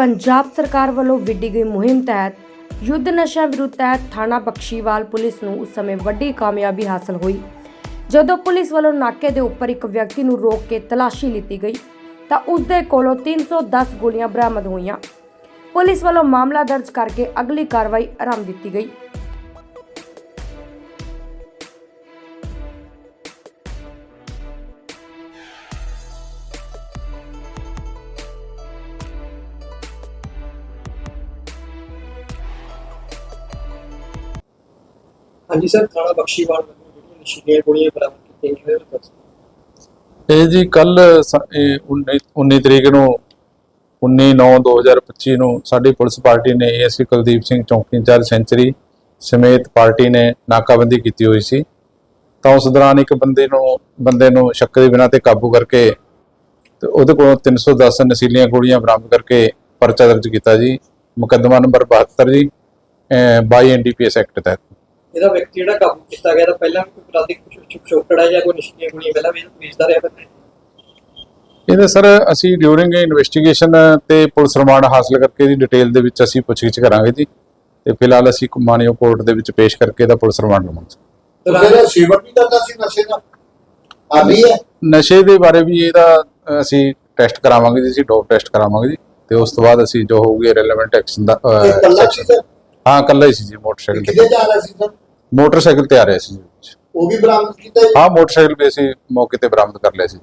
ਪੰਜਾਬ ਸਰਕਾਰ ਵੱਲੋਂ ਵਿੱਢੀ ਗਈ ਮੁਹਿੰਮ ਤਹਿਤ ਯੁੱਧ ਨਸ਼ਾ ਵਿਰੁੱਧ ਤਹਿਤ ਥਾਣਾ ਬਖਸ਼ੀਵਾਲ ਪੁਲਿਸ ਨੂੰ ਉਸ ਸਮੇਂ ਵੱਡੀ ਕਾਮਯਾਬੀ ਹਾਸਲ ਹੋਈ। ਜਦੋਂ ਪੁਲਿਸ ਵੱਲੋਂ ਨਾਕੇ ਦੇ ਉੱਪਰ ਇੱਕ ਵਿਅਕਤੀ ਨੂੰ ਰੋਕ ਕੇ ਤਲਾਸ਼ੀ ਲਿੱਤੀ ਗਈ, ਤਾਂ ਉਸ ਦੇ ਕੋਲੋਂ 310 ਗੋਲੀਆਂ ਬਰਾਮਦ ਹੋਈਆਂ। ਪੁਲਿਸ ਵੱਲੋਂ ਮਾਮਲਾ ਦਰਜ ਕਰਕੇ ਅਗਲੀ ਕਾਰਵਾਈ ਆਰੰਭ ਦਿੱਤੀ ਗਈ। ਹਾਂਜੀ ਸਰ, ਥਾਣਾ ਬਖਸ਼ੀਵਾਲ ਵੱਲੋਂ ਜਿਹੜੀਆਂ ਨਸ਼ੀਲੀਆਂ ਗੋਲੀਆਂ ਬਰਾਮਦ ਕੀਤੀਆਂ ਗਈਆਂ ਨੇ। ਦੱਸੋ। ਇਹ ਜੀ ਕੱਲ 19 ਤਰੀਕ ਨੂੰ 19/9/2025 ਨੂੰ ਸਾਡੀ ਪੁਲਿਸ ਪਾਰਟੀ ਨੇ ਏਐਸਪੀ ਕੁਲਦੀਪ ਸਿੰਘ ਚੌਂਕੀ ਇੰਚਾਰਜ ਸੈਂਚਰੀ ਸਮੇਤ ਪਾਰਟੀ ਨੇ ਨਾਕਾਬੰਦੀ ਕੀਤੀ ਹੋਈ ਸੀ। ਤਾਂ ਉਸ ਦੌਰਾਨ ਇੱਕ ਬੰਦੇ ਨੂੰ ਬੰਦੇ ਨੂੰ ਸ਼ੱਕ ਦੇ ਬਿਨਾਂ ਤੇ ਕਾਬੂ ਕਰਕੇ ਤੇ ਉਹਦੇ ਕੋਲੋਂ 310 ਨਸ਼ੀਲੀਆਂ ਗੋਲੀਆਂ ਬਰਾਮਦ ਕਰਕੇ ਪਰਚਾ ਦਰਜ ਕੀਤਾ ਜੀ। ਮੁਕੱਦਮਾ ਨੰਬਰ 72 ਜੀ, ਅਹ 22 ਐਨਡੀਪੀਐਸ ਐਕਟ ਤਹਿਤ। ਇਹਦਾ ਵਿਅਕਤੀ ਜਿਹੜਾ ਕਾਬੂ ਕੀਤਾ ਗਿਆ ਤਾਂ ਪਹਿਲਾਂ ਵੀ ਕੋਈ ਅਪਰਾਧਿਕ ਛੁਪਛੋਕੜਾ ਜਾਂ ਕੋਈ ਨਸ਼ੀਲੀਆਂ ਗੋਲੀਆਂ ਪਹਿਲਾਂ ਵੀ ਵੇਚਦਾ ਰਿਹਾ ਬੰਦਾ? ਇਹਦੇ ਸਰ ਅਸੀਂ ਡਿਊਰਿੰਗ ਇਨਵੈਸਟੀਗੇਸ਼ਨ ਤੇ ਪੁਲਿਸ ਰਿਮਾਂਡ ਹਾਸਲ ਕਰਕੇ ਦੀ ਡਿਟੇਲ ਦੇ ਵਿੱਚ ਅਸੀਂ ਪੁੱਛਗਿੱਛ ਕਰਾਂਗੇ ਜੀ। ਤੇ ਫਿਲਹਾਲ ਅਸੀਂ ਮਾਨਯੋਗ ਕੋਰਟ ਦੇ ਵਿੱਚ ਪੇਸ਼ ਕਰਕੇ ਇਹਦਾ ਪੁਲਿਸ ਰਿਮਾਂਡ ਲਵਾਂਗੇ। ਜਿਹੜਾ ਸੇਵਨ ਵੀ ਕਰਦਾ ਸੀ ਨਸ਼ੇ ਦਾ ਆਦੀ ਹੈ? ਨਸ਼ੇ ਦੇ ਬਾਰੇ ਵੀ ਇਹਦਾ ਅਸੀਂ ਟੈਸਟ ਕਰਾਵਾਂਗੇ ਜੀ ਅਸੀਂ ਡੋਪ ਟੈਸਟ ਕਰਾਵਾਂਗੇ ਜੀ। ਤੇ ਉਸ ਤੋਂ ਬਾਅਦ ਅਸੀਂ ਜੋ ਹੋਊਗੀ ਰੈਲੇਵੈਂਟ ਐਕਸ਼ਨ ਦਾ ਅ, ਹਾਂ ਕੱਲਾ ਹੀ ਸੀ ਜੀ ਮੋਟਰਸਾਈਕਲ ਕਿੱਥੇ ਤੇ ਜਾ ਰਿਹਾ ਸੀ ਸਰ? ਮੋਟਰਸਾਈਕਲ ਤੇ ਆ ਰਿਹਾ ਸੀ ਜੀ। ਉਹ ਵੀ ਬਰਾਮਦ ਕੀਤਾ ਜੀ? ਹਾਂ ਮੋਟਰਸਾਈਕਲ ਵੀ ਅਸੀਂ ਮੌਕੇ ਤੇ ਬਰਾਮਦ ਕਰ ਲਿਆ ਸੀ।